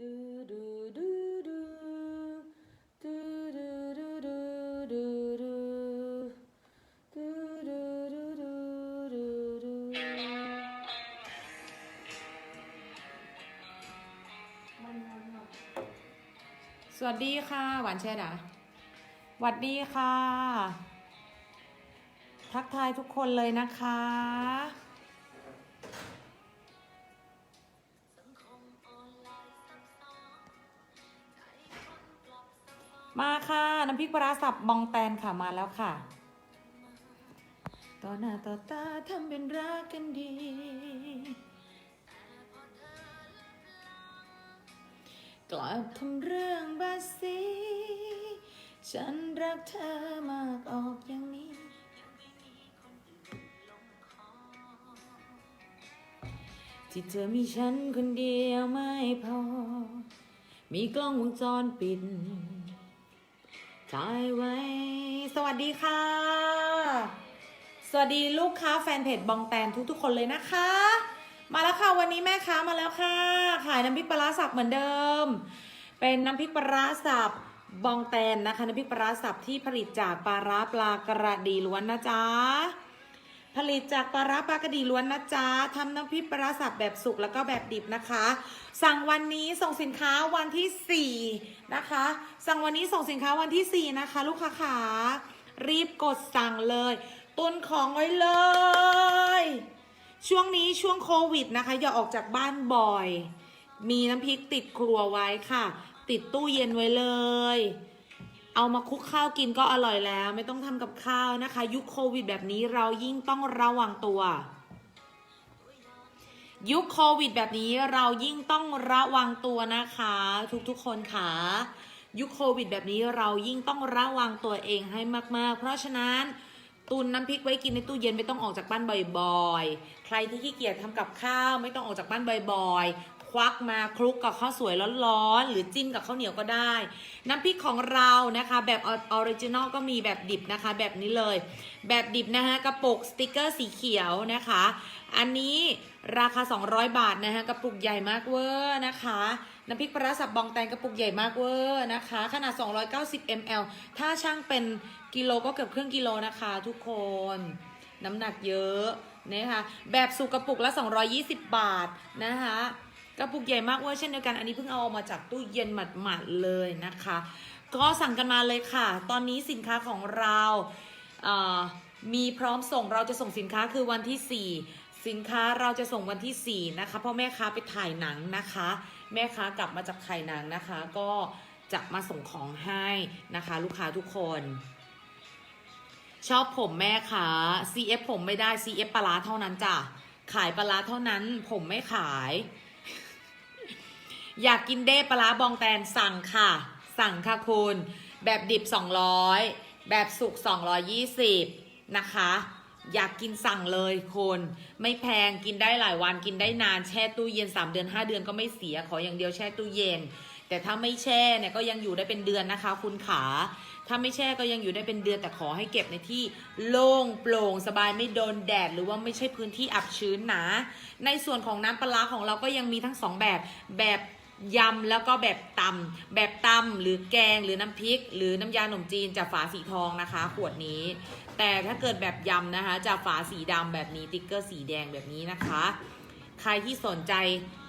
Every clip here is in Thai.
ดูดูดูดูดูดูดูดูดูดูดูดูดูดูดูดูสวัสดีค่ะ หวานแช่ดาสวัสดีค่ะ ทักทายทุกคนเลยนะคะ มาค่ะ น้ำพริกปลาสับบองแตนค่ะมาแล้วค่ะต่อหน้าต่อตาทำเป็นรักกันดี กลับทำเรื่องบาสีฉันรักเธอมากออกอย่างนี้ ที่เธอมีฉันคนเดียวไม่พอ มีกล้องวงจรปิด ถ่ายไว้ สวัสดีค่ะ สวัสดีลูกค้าแฟนเพจบองแตนทุกๆ คนเลยนะคะ มาแล้วค่ะวันนี้แม่ค้ามาแล้วค่ะ ขายน้ำพริกปลาสับเหมือนเดิม เป็นน้ำพริกปลาสับบองแตนนะคะน้ำพริกปลาร้าสับที่ผลิตจากปลาร้าปลากระดีล้วนนะจ๊ะ ผลิตจากปลาร้าปลากระดีล้วนนะจ๊ะทำน้ำพริกปลาร้าสับแบบสุกแล้วก็แบบดิบนะคะ สั่งวันนี้ส่งสินค้าวันที่ 4 นะคะ สั่งวันนี้ส่งสินค้าวันที่ 4 นะคะ ลูกค้าขารีบกดสั่งเลย ตุนของไว้เลย ช่วงนี้ช่วงโควิดนะคะ อย่าออกจากบ้านบ่อย มีน้ำพริกติดครัวไว้ค่ะ ติดตู้เย็นไว้เลย เอามาคุกข้าวกินก็อร่อยแล้ว ไม่ต้องทำกับข้าวนะคะ ยุคโควิดแบบนี้เรายิ่งต้องระวังตัว ยุคโควิดแบบนี้เรายิ่งต้องระวังตัวนะคะ ทุกๆคนค่ะยุคโควิดแบบนี้เรายิ่งต้องระวังตัวเองให้มาก ๆ เพราะฉะนั้นตุนน้ำพริกไว้กินในตู้เย็นไม่ต้องออกจากบ้านบ่อยๆ ใครที่ขี้เกียจทำกับข้าวไม่ต้องออกจากบ้านบ่อยๆ ควักมาคลุกกับข้าวสวยร้อนๆหรือจิ้มกับข้าวเหนียวก็ได้ น้ำพริกของเรานะคะแบบออริจินอลก็มีแบบดิบนะคะ แบบนี้เลย แบบดิบนะคะกระปุกสติกเกอร์สีเขียวนะคะ อันนี้ราคา 200 บาทนะคะกระปุกใหญ่มากเวอร์นะคะน้ำพริกปลาร้าสับบองแตงกระปุกใหญ่มากเวอร์นะคะ ขนาด 290 ml ถ้าช่างเป็นกิโลก็เกือบครึ่งกิโลนะคะ ทุกคนน้ำหนักเยอะนะคะแบบสุกกระปุกละ 220 บาทนะคะ กระปุกใหญ่มากเวอร์เช่นเดียวกันอันนี้เพิ่งเอาออกมาจากตู้เย็นหมาดๆเลยนะคะ ก็สั่งกันมาเลยค่ะ ตอนนี้สินค้าของเราเมีพร้อมส่งเราจะส่งสินค้าคือวันที่ 4 สินค้าเราจะส่งวันที่ 4 นะคะเพราะแม่ค้าไปถ่ายหนังนะคะ แม่ค้ากลับมาจากถ่ายหนังนะคะ ก็จะมาส่งของให้นะคะ ลูกค้าทุกคน ชอบผมแม่ค้า CF ผมไม่ได้ CF ปลาร้าเท่านั้นจ้ะขายปลาร้าเท่านั้น ผมไม่ขาย อยากกินเด้ปลาบองแตนสั่งค่ะ สั่งค่ะคุณ แบบดิบ 200 แบบสุก 220 นะคะ อยากกินสั่งเลยคุณไม่แพงกินได้หลายวันกินได้นานแช่ตู้เย็น 3 เดือน 5 เดือนก็ไม่เสียขออย่างเดียวแช่ตู้เย็น แต่ถ้าไม่แช่เนี่ยก็ยังอยู่ได้เป็นเดือนนะคะ คุณขาถ้าไม่แช่ก็ยังอยู่ได้เป็นเดือนแต่ขอให้เก็บในที่โล่งโปร่งสบายไม่โดนแดด หรือว่าไม่ใช่พื้นที่อับชื้นนะในส่วนของน้ำปลาร้าของเราก็ยังมีทั้งสองแบบแบบ ยำแล้วก็แบบตำแบบตำหรือแกงหรือน้ำพริก หรือน้ำยาหนมจีนจะฝาสีทองนะคะ ขวดนี้ แต่ถ้าเกิดแบบยำนะคะจะฝาสีดำแบบนี้ติ๊กเกอร์สีแดงแบบนี้นะคะ ใครที่สนใจ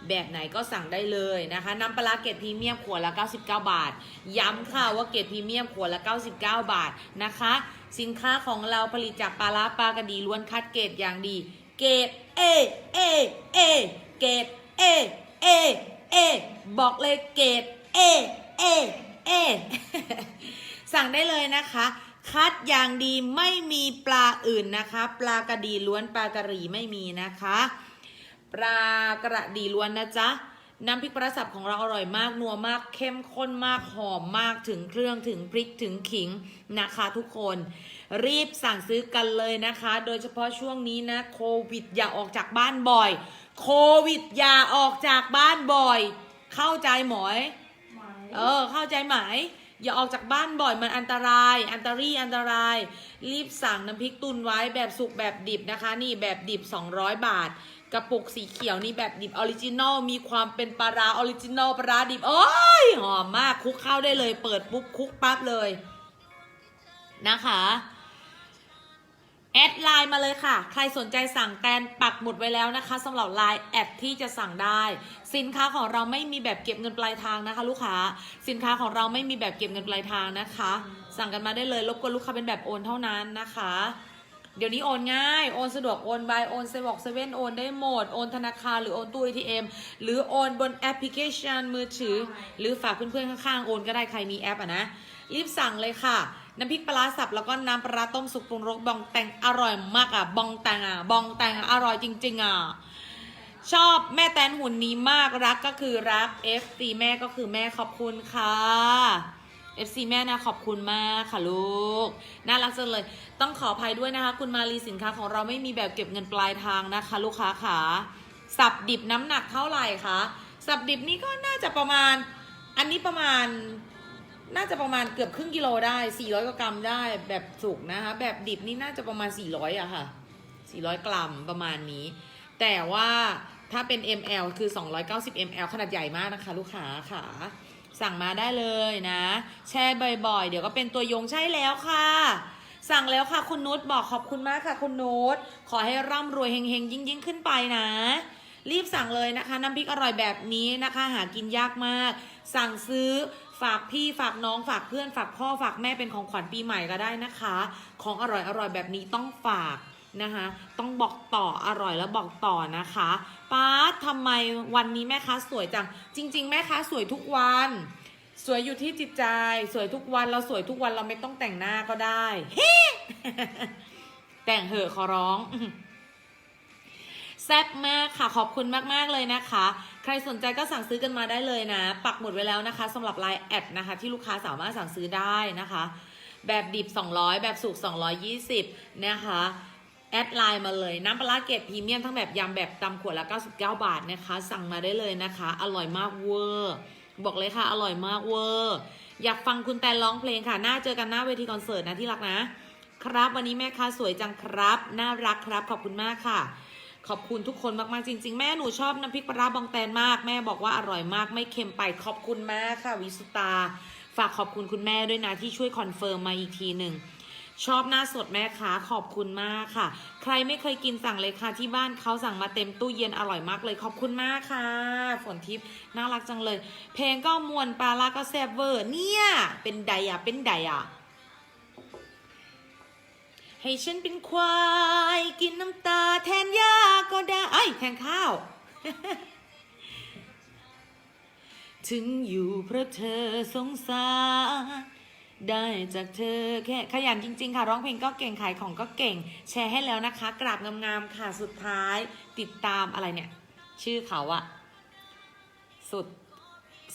แบบไหนก็สั่งได้เลยนะคะน้ำปลาเกรดพรีเมียมขวดละ 99 บาท ย้ำค่ะว่าเกรดพรีเมียมขวดละ 99 บาทนะคะ สินค้าของเราผลิตจากปลาร้าปลากระดีล้วนคัดเกรดอย่างดี เกรด A A A เอเกรด A A A บอกเลยเกรด A A A สั่งได้เลยนะคะ คัดอย่างดีไม่มีปลาอื่นนะคะ ปลากระดีล้วนปลากระหรี่ไม่มีนะคะ ปลากระดีล้วนนะจ๊ะน้ำพริกปลาสับของเราอร่อยมาก นัวมาก เข้มข้นมาก หอมมาก ถึงเครื่อง ถึงพริก ถึงขิงนะคะทุกคน รีบสั่งซื้อกันเลยนะคะ โดยเฉพาะช่วงนี้นะ โควิดอย่าออกจากบ้านบ่อย โควิดอย่าออกจากบ้านบ่อย เข้าใจหมอยเออ เข้าใจไหม อย่าออกจากบ้านบ่อยมันอันตราย อันตรีอันตราย รีบสั่งน้ำพริกตุนไว้แบบสุกแบบดิบนะคะ นี่แบบดิบ 200 บาท กระปุกสีเขียวนี่แบบดิบออริจินอลมีความเป็นปลาร้าออริจินอลปลาร้าดิบโอ้ยหอมมากคลุกเข้าได้เลย เปิดปุ๊บคลุกปั๊บเลยนะคะ แอดไลน์มาเลยค่ะ ใครสนใจสั่งแตนปักหมุดไว้แล้วนะคะสำหรับไลน์แอดที่จะสั่งได้ สินค้าของเราไม่มีแบบเก็บเงินปลายทางนะคะ ลูกค้า สินค้าของเราไม่มีแบบเก็บเงินปลายทางนะคะ สั่งกันมาได้เลยรบกวนลูกค้าเป็นแบบโอนเท่านั้นนะคะ เดี๋ยวนี้โอนง่ายโอนสะดวกโอนบายโอนเซเว่นเซเว่นโอนได้หมดโอนธนาคารหรือโอนตู้ ATM หรือโอนบนแอปพลิเคชันมือถือ หรือฝากเพื่อนๆข้างๆโอนก็ได้ใครมีแอปอะนะรีบสั่งเลยค่ะ น้ำพริกปลาสับแล้วก็น้ำปลาต้มสุกปรุงรสบองแตงอร่อยมากอะ บองแตงอะ บองแตงอะอร่อยจริง ๆ อะ ชอบแม่แตนหุ่นนี้มากรักก็คือรัก FC แม่ก็คือแม่ขอบคุณค่ะ FC แม่นะขอบคุณมากค่ะลูก น่ารักจังเลย ต้องขออภัยด้วยนะคะ คุณมารีสินค้าของเราไม่มีแบบเก็บเงินปลายทางนะคะ ลูกค้าค่ะสับดิบน้ำหนักเท่าไหร่คะสับดิบนี่ก็น่าจะประมาณ อันนี้ประมาณ น่าจะประมาณเกือบครึ่งกิโลได้ 400กว่ากรัมได้แบบสุกนะคะ แบบดิบนี่น่าจะประมาณ 400อะค่ะ 400 กรัมประมาณนี้ แต่ว่าถ้าเป็น ml คือ 290 ml ขนาดใหญ่มากนะคะ ลูกค้าค่ะ สั่งมาได้เลยนะ แชร์บ่อยๆ เดี๋ยวก็เป็นตัวยงใช่แล้วค่ะ สั่งแล้วค่ะคุณนุชบอกขอบคุณมากค่ะคุณนุชขอให้ร่ำรวยเฮงๆ ยิ่งๆ ขึ้นไปนะรีบสั่งเลยนะคะ น้ำพริกอร่อยแบบนี้นะคะ หากินยากมาก สั่งซื้อ ฝากพี่ฝากน้องฝากเพื่อนฝากพ่อฝากแม่เป็นของขวัญปีใหม่ก็ได้นะคะ ของอร่อยอร่อยแบบนี้ต้องฝากนะคะต้องบอกต่ออร่อยแล้วบอกต่อนะคะป้าทำไมวันนี้แม่ค้าสวยจัง จริง ๆ แม่ค้าสวยทุกวัน สวยอยู่ที่จิตใจ สวยทุกวันเราสวยทุกวันเราไม่ต้องแต่งหน้าก็ได้แต่งเหอะขอร้องแซ่บมากค่ะขอบคุณมาก ๆ เลยนะคะ ครสนใจก็สั่งซื้อกันมาได้เลยนะ ปักหมุดไว้แล้วนะคะสำหรับไลน์แอดนะคะ ที่ลูกค้าสามารถสั่งซื้อได้นะคะ แบบดิบ 200 แบบสุก 220 นะคะแอดไลน์มาเลย น้ำปลาเกรดพรีเมียมทั้งแบบยำแบบตำขวดละ 99 บาทนะคะ สั่งมาได้เลยนะคะ อร่อยมากเวอร์บอกเลยค่ะ อร่อยมากเวอร์อยากฟังคุณแตนร้องเพลงค่ะน่าเจอกันหน้าเวทีคอนเสิร์ตนะที่รักนะ ครับวันนี้แม่ค้าสวยจังครับ น่ารักครับขอบคุณมากค่ะ ขอบคุณทุกคนมากๆจริง ๆ แม่หนูชอบน้ำพริกปลาบองแตนมาก แม่บอกว่าอร่อยมากไม่เค็มไปขอบคุณมากค่ะวิสุตา ฝากขอบคุณคุณแม่ด้วยนะที่ช่วยคอนเฟิร์มมาอีกทีหนึ่งชอบหน้าสดแม่ค้าขอบคุณมากค่ะ ใครไม่เคยกินสั่งเลยค่ะที่บ้านเขาสั่งมาเต็มตู้เย็นอร่อยมากเลยขอบคุณมากค่ะ ฝนทิพย์น่ารักจังเลย เพลงก็มวนปลาลาก็แซ่บเวอร์เนี่ย เป็นไดอะเป็นไดอะ ให้ฉันเป็นควายกินน้ำตาแทนยาก็ได้ไอ้แทนข้าว ถึงอยู่เพราะเธอสงสารได้จากเธอแค่ขยันจริง ๆ ค่ะ ร้องเพลงก็เก่งขายของก็เก่ง แชร์ให้แล้วนะคะ กราบงามๆค่ะสุดท้ายติดตามอะไรเนี่ย ชื่อเขาอะสุด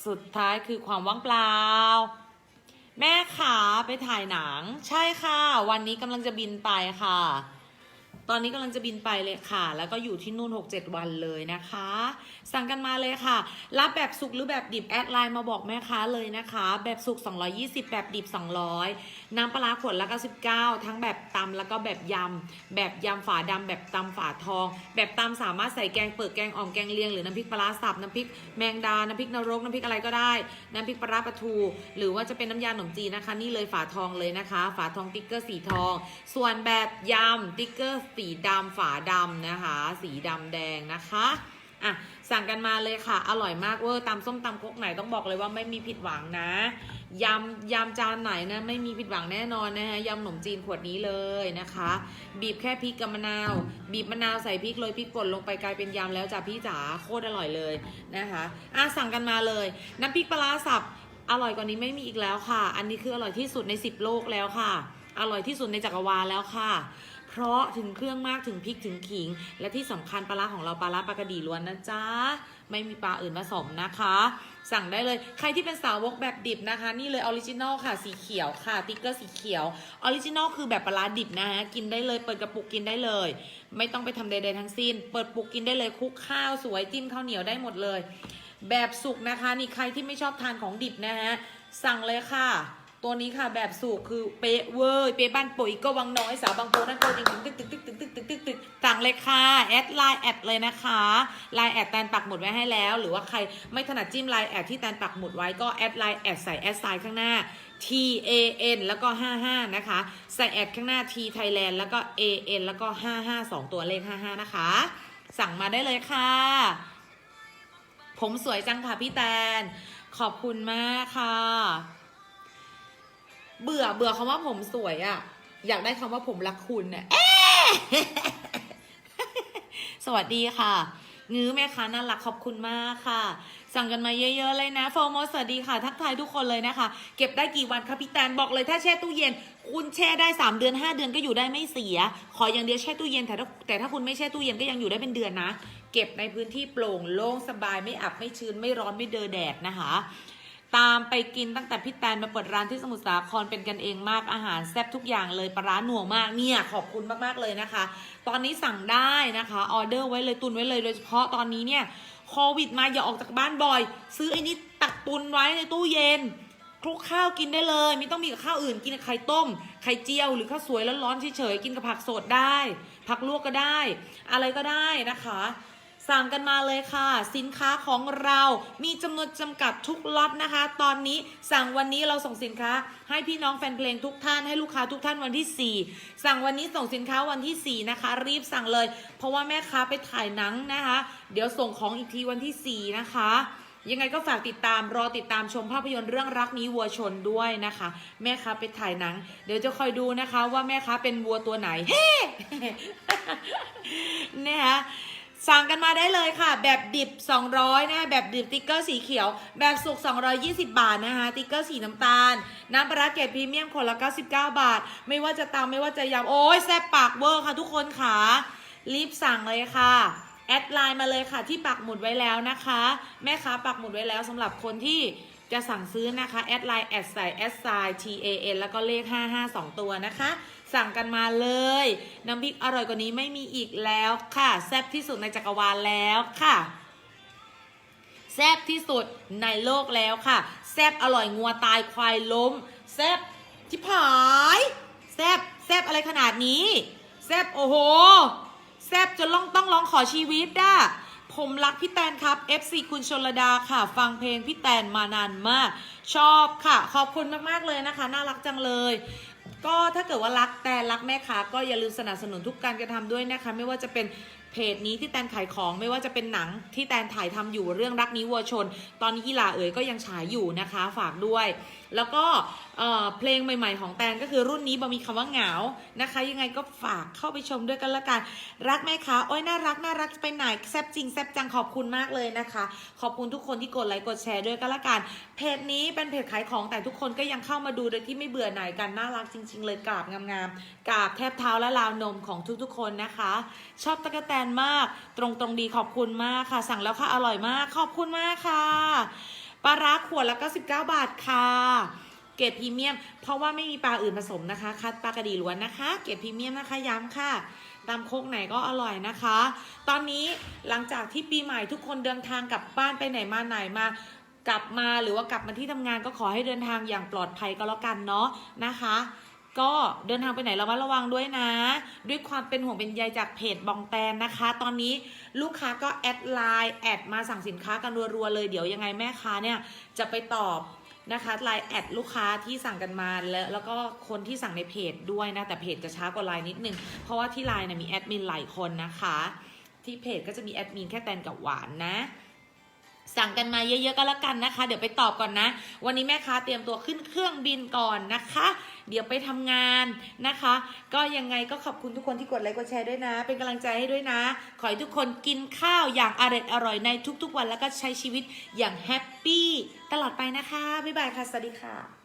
สุดท้ายคือความว่างเปล่า แม่ขาไปถ่ายหนัง ใช่ค่ะ วันนี้กำลังจะบินไปค่ะ ตอนนี้กำลังจะบินไปเลยค่ะ แล้วก็อยู่ที่นู่น6-7วันเลยนะคะสั่งกันมาเลยค่ะ รับแบบสุกหรือแบบดิบแอดไลน์มาบอกแม่ค้าเลยนะคะ แบบสุก220 แบบดิบ 200 น้ำปลาร้าขวดละ99 ทั้งแบบตำแล้วก็แบบยำ แบบยำฝาดำแบบตำฝาทอง แบบตำสามารถใส่แกงเปิดแกงอ่อมแกงเลียงหรือน้ำพริกปลาร้าสับน้ำพริกแมงดา น้ำพริกนรก น้ำพริกอะไรก็ได้ น้ำพริกปลาร้าปลาทู หรือว่าจะเป็นน้ำยาขนมจีนนะคะ นี่เลยฝาทองเลยนะคะ ฝาทองติ๊กเกอร์สีทอง ส่วนแบบยำติ๊กเกอร์สีดำฝาดำนะคะ สีดำแดงนะคะอะ สั่งกันมาเลยค่ะ อร่อยมากเวอร์ตำส้มตำคกไหนต้องบอกเลยว่าไม่มีผิดหวังนะยำยำจานไหนนะไม่มีผิดหวังแน่นอนนะคะยำขนมจีนขวดนี้เลยนะคะ บีบแค่พริกกับมะนาว บีบมะนาวใส่พริกเลยพริกป่นลงไปกลายเป็นยำแล้วจ้ะพี่จ๋าโคตรอร่อยเลยนะคะอะสั่งกันมาเลย น้ำพริกปลาร้าสับอร่อยกว่านี้ไม่มีอีกแล้วค่ะ อันนี้คืออร่อยที่สุดใน 10 โลกแล้วค่ะ อร่อยที่สุดในจักรวาลแล้วค่ะ เพราะถึงเครื่องมากถึงพริกถึงขิง และที่สำคัญปลาร้าของเราปลาร้าปลากระดีล้วนนะจ๊ะ ไม่มีปลาอื่นผสมนะคะ สั่งได้เลยใครที่เป็นสาวกแบบดิบนะคะ นี่เลยออริจินอลค่ะสีเขียวค่ะติ๊กเกอร์สีเขียวออริจินอลคือแบบปลาร้าดิบนะฮะกินได้เลยเปิดกระปุกกินได้เลย ไม่ต้องไปทำใดๆทั้งสิ้น เปิดปุกกินได้เลยคลุกข้าวสวยจิ้มข้าวเหนียวได้หมดเลย แบบสุกนะคะ นี่ใครที่ไม่ชอบทานของดิบนะฮะสั่งเลยค่ะ ตัวนี้ค่ะแบบสุกคือเป๊ะเวอร์เป๊ะบ้านปุ๋ยก็วังน้อยสาวบางโพนั่นก็จริงตึกตึกตึกตึกตึกตึกตึกตึกตสั่งเลยค่ะแอดไลน์แอดเลยนะคะไลน์แอดแตนปักหมุดไว้ให้แล้ว หรือว่าใครไม่ถนัดจิ้มไลน์แอดที่แตนปักหมุดไว้ก็แอดไลน์แอดใส่แอดไซน์ข้างหน้า T A N แล้วก็ 55 นะคะ ใส่แอดข้างหน้า T Thailand แล้วก็ A N แล้วก็ 55 2 ตัวเลข 55 นะคะ สั่งมาได้เลยค่ะ ผมสวยจังค่ะพี่แตน ขอบคุณมากค่ะ เบื่อเบื่อคำว่าผมสวยอะอยากได้คำว่าผมรักคุณเนี่ยสวัสดีค่ะงื้อแม่ค้าน่ารักขอบคุณมากค่ะ สั่งกันมาเยอะๆเลยนะโฟโมสวัสดีค่ะ ทักทายทุกคนเลยนะคะ เก็บได้กี่วันคะพี่แตนบอกเลยถ้าแช่ตู้เย็น คุณแช่ได้ 3 เดือน 5 เดือนก็อยู่ได้ไม่เสีย ขออย่างเดียวแช่ตู้เย็นแต่ถ้าแต่ถ้าคุณไม่แช่ตู้เย็นก็ยังอยู่ได้เป็นเดือนนะ เก็บในพื้นที่โปร่งโล่งสบายไม่อับไม่ชื้นไม่ร้อนไม่เดอแดดนะคะ ตามไปกินตั้งแต่พี่แตนมาเปิดร้านที่สมุทรสาครเป็นกันเองมากอาหารแซ่บทุกอย่างเลยปลาร้าหน่วมากเนี่ยขอบคุณมากๆเลยนะคะ ตอนนี้สั่งได้นะคะออเดอร์ไว้เลยตุนไว้เลยโดยเฉพาะตอนนี้เนี่ยโควิดมาอย่าออกจากบ้านบ่อย ซื้อไอ้นี่ตักตุนไว้ในตู้เย็นคลุกข้าวกินได้เลย ไม่ต้องมีกับข้าวอื่นกินกับไข่ต้ม ไข่เจียวหรือข้าวสวยร้อนๆเฉยๆกินกับผักสดได้ ผักลวกก็ได้ อะไรก็ได้นะคะ สั่งกันมาเลยค่ะ สินค้าของเรามีจำนวนจำกัดทุกล็อตนะคะ ตอนนี้สั่งวันนี้เราส่งสินค้า ให้พี่น้องแฟนเพลงทุกท่านให้ลูกค้าทุกท่านวันที่ 4 สั่งวันนี้ส่งสินค้าวันที่ 4 นะคะ รีบสั่งเลย เพราะว่าแม่ค้าไปถ่ายหนังนะคะ เดี๋ยวส่งของอีกทีวันที่ 4 นะคะยังไงก็ฝากติดตามรอติดตามชมภาพยนตร์เรื่องรักนี้วัวชนด้วยนะคะ แม่ค้าไปถ่ายหนัง เดี๋ยวจะคอยดูนะคะว่าแม่ค้าเป็นวัวตัวไหนเฮ้นะคะ สั่งกันมาได้เลยค่ะ แบบดิบ 200นะคะแบบดิบติ๊กเกอร์สีเขียว แบบสุก 220 บาทนะคะติ๊กเกอร์สีน้ำตาล น้ำปลาร้าเกรดพรีเมียมคนละ 99 บาท ไม่ว่าจะตามไม่ว่าจะยำโอ้ยแซ่บปากเวอร์ค่ะทุกคนค่ะ รีบสั่งเลยค่ะแอดไลน์มาเลยค่ะที่ปักหมุดไว้แล้วนะคะ แม่ค้าปักหมุดไว้แล้วสำหรับคนที่ จะสั่งซื้อนะคะแอดไลน์แอดใส่แอดไซน์ T A N แล้วก็เลข 55 2 ตัวนะคะ สั่งกันมาเลย น้ำพริกอร่อยกว่านี้ไม่มีอีกแล้วค่ะ แซ่บที่สุดในจักรวาลแล้วค่ะ แซ่บที่สุดในโลกแล้วค่ะ แซ่บอร่อยงัวตายควายล้ม แซ่บที่ผายแซ่บแซ่บอะไรขนาดนี้ แซ่บโอ้โห แซ่บจนต้องต้องร้องขอชีวิตด่ะ ผมรักพี่แตนครับ FC คุณชนระดาค่ะ ฟังเพลงพี่แตนมานานมาก ชอบค่ะ ขอบคุณมากๆเลยนะคะ น่ารักจังเลย ก็ถ้าเกิดว่ารักแต่รักแม่ค้าก็อย่าลืมสนับสนุนทุกการกระทำด้วยนะคะ ไม่ว่าจะเป็น เพจนี้ที่แตนขายของไม่ว่าจะเป็นหนังที่แตนถ่ายทำอยู่เรื่องรักนี้วัวชน ตอนนี้กีฬาเอ๋ยก็ยังฉายอยู่นะคะฝากด้วย แล้วก็เเพลงใหม่ ๆ ของแตนก็คือรุ่นนี้บ่มีคำว่าเหงานะคะ ยังไงก็ฝากเข้าไปชมด้วยกันละกัน รักแม่ค้าโอ้ยน่ารักน่ารักไปไหนแซบจริงแซบจังขอบคุณมากเลยนะคะ ขอบคุณทุกคนที่กดไลค์กดแชร์ด้วยกันละกัน เพจนี้เป็นเพจขายของแต่ทุกคนก็ยังเข้ามาดูโดยที่ไม่เบื่อหน่ายกันน่ารักจริง ๆ เลยกราบงามๆกราบแทบเท้าและราวนมของทุกๆ คนนะคะ ชอบตะกแตนมาก ตรงตรงดีขอบคุณมากค่ะ สั่งแล้วค่ะอร่อยมากขอบคุณมากค่ะปลาร้าขวดละ99 บาทค่ะ เกรดพรีเมียม เพราะว่าไม่มีปลาอื่นผสมนะคะ คัดปลากระดีล้วนนะคะ เกรดพรีเมียมนะคะย้ำค่ะตามโคกไหนก็อร่อยนะคะ ตอนนี้หลังจากที่ปีใหม่ทุกคนเดินทางกลับบ้านไปไหนมาไหนมากลับมาหรือว่ากลับมาที่ทำงานก็ขอให้เดินทางอย่างปลอดภัยก็แล้วกันเนาะนะคะ ก็เดินทางไปไหนระมัดระวังด้วยนะ ด้วยความเป็นห่วงเป็นใยจากเพจบองแตนนะคะ ตอนนี้ลูกค้าก็แอดไลน์แอดมาสั่งสินค้ากันรัวๆเลยเดี๋ยวยังไงแม่ค้าเนี่ยจะไปตอบนะคะไลน์แอดลูกค้าที่สั่งกันมาแล้วแล้วก็คนที่สั่งในเพจด้วยนะ แต่เพจจะช้ากว่าไลน์นิดนึง เพราะว่าที่ไลน์เนี่ยมีแอดมินหลายคนนะคะ ที่เพจก็จะมีแอดมินแค่แตนกับหวานนะ สั่งกันมาเยอะๆก็แล้วกันนะคะ เดี๋ยวไปตอบก่อนนะ วันนี้แม่ค้าเตรียมตัวขึ้นเครื่องบินก่อนนะคะ เดี๋ยวไปทำงานนะคะ ก็ยังไงก็ขอบคุณทุกคนที่กดไลค์กดแชร์ด้วยนะ เป็นกำลังใจให้ด้วยนะ ขอให้ทุกคนกินข้าวอย่างอร่อยอร่อยในทุกๆวันแล้วก็ใช้ชีวิตอย่างแฮปปี้ตลอดไปนะคะบ๊ายบายค่ะสวัสดีค่ะ